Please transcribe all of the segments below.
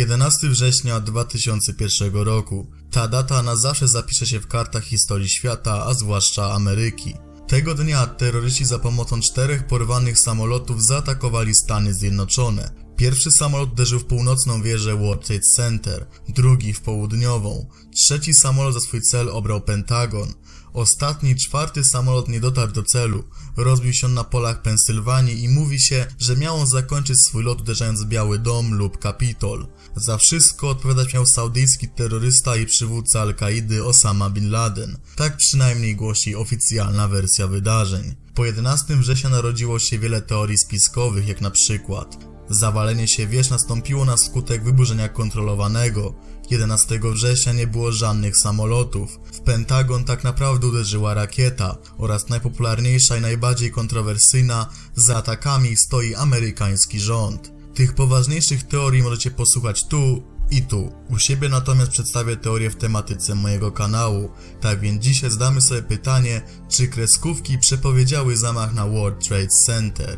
11 września 2001 roku. Ta data na zawsze zapisze się w kartach historii świata, a zwłaszcza Ameryki. Tego dnia terroryści za pomocą czterech porwanych samolotów zaatakowali Stany Zjednoczone. Pierwszy samolot uderzył w północną wieżę World Trade Center, drugi w południową, trzeci samolot za swój cel obrał Pentagon. Ostatni, czwarty samolot nie dotarł do celu. Rozbił się na polach Pensylwanii i mówi się, że miał on zakończyć swój lot uderzając w Biały Dom lub Kapitol. Za wszystko odpowiadać miał saudyjski terrorysta i przywódca Al-Kaidy Osama Bin Laden. Tak przynajmniej głosi oficjalna wersja wydarzeń. Po 11 września narodziło się wiele teorii spiskowych, jak na przykład Zawalenie się wież nastąpiło na skutek wyburzenia kontrolowanego. 11 września nie było żadnych samolotów. W Pentagon tak naprawdę uderzyła rakieta oraz najpopularniejsza i najbardziej kontrowersyjna za atakami stoi amerykański rząd. Tych poważniejszych teorii możecie posłuchać tu i tu. U siebie natomiast przedstawię teorię w tematyce mojego kanału. Tak więc dzisiaj zdamy sobie pytanie, czy kreskówki przepowiedziały zamach na World Trade Center.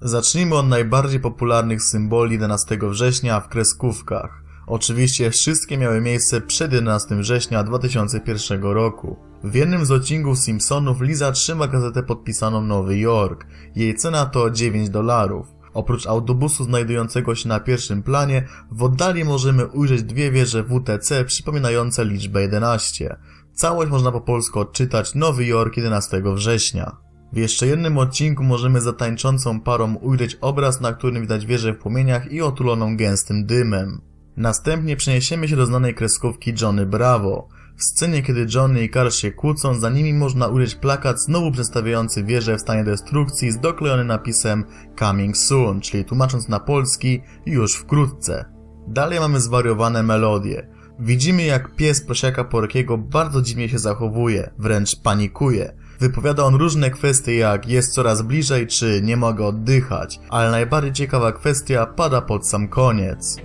Zacznijmy od najbardziej popularnych symboli 11 września w kreskówkach. Oczywiście wszystkie miały miejsce przed 11 września 2001 roku. W jednym z odcinków Simpsonów Liza trzyma gazetę podpisaną Nowy Jork. Jej cena to 9 dolarów. Oprócz autobusu znajdującego się na pierwszym planie, w oddali możemy ujrzeć dwie wieże WTC przypominające liczbę 11. Całość można po polsku odczytać Nowy Jork 11 września. W jeszcze jednym odcinku możemy za tańczącą parą ujrzeć obraz, na którym widać wieżę w płomieniach i otuloną gęstym dymem. Następnie przeniesiemy się do znanej kreskówki Johnny Bravo. W scenie, kiedy Johnny i Carl się kłócą, za nimi można ujrzeć plakat znowu przedstawiający wieżę w stanie destrukcji z doklejonym napisem Coming Soon, czyli tłumacząc na polski już wkrótce. Dalej mamy zwariowane melodie. Widzimy jak pies prosiaka Porkiego bardzo dziwnie się zachowuje, wręcz panikuje. Wypowiada on różne kwestie jak jest coraz bliżej czy nie mogę oddychać, ale najbardziej ciekawa kwestia pada pod sam koniec.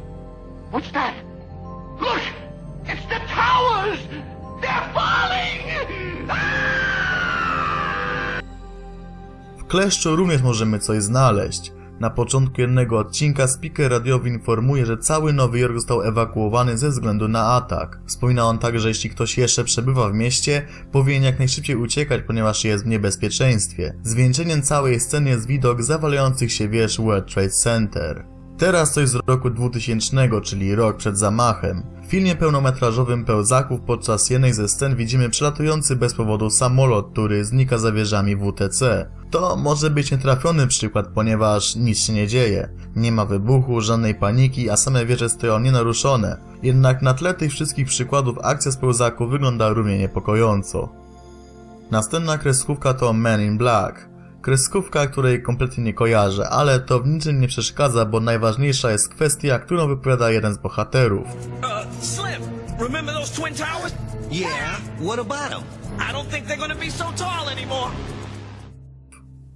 What's that? Kleszczu również możemy coś znaleźć. Na początku jednego odcinka speaker radiowy informuje, że cały Nowy Jork został ewakuowany ze względu na atak. Wspomina on także, że jeśli ktoś jeszcze przebywa w mieście, powinien jak najszybciej uciekać, ponieważ jest w niebezpieczeństwie. Zwieńczeniem całej sceny jest widok zawalających się wież World Trade Center. Teraz coś z roku 2000, czyli rok przed zamachem. W filmie pełnometrażowym Pełzaków podczas jednej ze scen widzimy przelatujący bez powodu samolot, który znika za wieżami WTC. To może być nietrafiony przykład, ponieważ nic się nie dzieje. Nie ma wybuchu, żadnej paniki, a same wieże stoją nienaruszone. Jednak na tle tych wszystkich przykładów akcja z Pełzaku wygląda równie niepokojąco. Następna kreskówka to Men in Black. Kreskówka, której kompletnie nie kojarzę, ale to w niczym nie przeszkadza, bo najważniejsza jest kwestia, którą wypowiada jeden z bohaterów. Uh, Slim, remember those twin towers? Yeah, what about them? I don't think they're gonna be so tall anymore.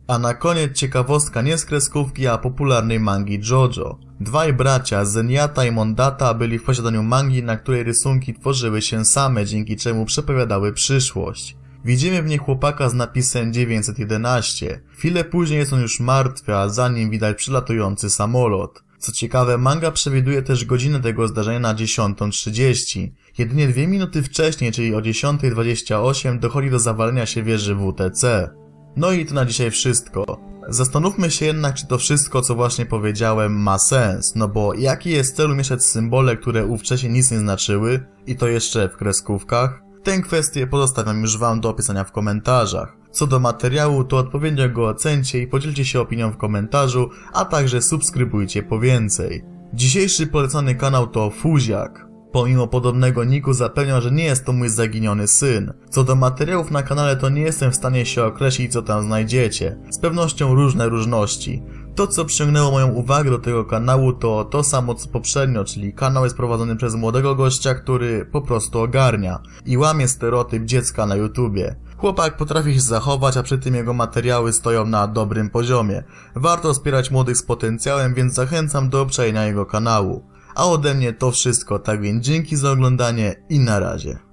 A na koniec ciekawostka nie z kreskówki, a popularnej mangi JoJo. Dwaj bracia, Zenyatta i Mondata, byli w posiadaniu mangi, na której rysunki tworzyły się same, dzięki czemu przepowiadały przyszłość. Widzimy w niej chłopaka z napisem 911. Chwilę później jest on już martwy, a za nim widać przylatujący samolot. Co ciekawe, manga przewiduje też godzinę tego zdarzenia na 10.30. Jedynie dwie minuty wcześniej, czyli o 10.28 dochodzi do zawalenia się wieży WTC. No i to na dzisiaj wszystko. Zastanówmy się jednak, czy to wszystko, co właśnie powiedziałem, ma sens, no bo jaki jest cel umieszczać symbole, które ówcześnie nic nie znaczyły, i to jeszcze w kreskówkach? Tę kwestię pozostawiam już Wam do opisania w komentarzach. Co do materiału, to odpowiednio go ocencie i podzielcie się opinią w komentarzu, a także subskrybujcie po więcej. Dzisiejszy polecany kanał to Fuziak. Pomimo podobnego niku zapewniam, że nie jest to mój zaginiony syn. Co do materiałów na kanale to nie jestem w stanie się określić co tam znajdziecie. Z pewnością różne różności. To co przyciągnęło moją uwagę do tego kanału to to samo co poprzednio, czyli kanał jest prowadzony przez młodego gościa, który po prostu ogarnia i łamie stereotyp dziecka na YouTubie. Chłopak potrafi się zachować, a przy tym jego materiały stoją na dobrym poziomie. Warto wspierać młodych z potencjałem, więc zachęcam do obczajenia jego kanału. A ode mnie to wszystko, tak więc dzięki za oglądanie i na razie.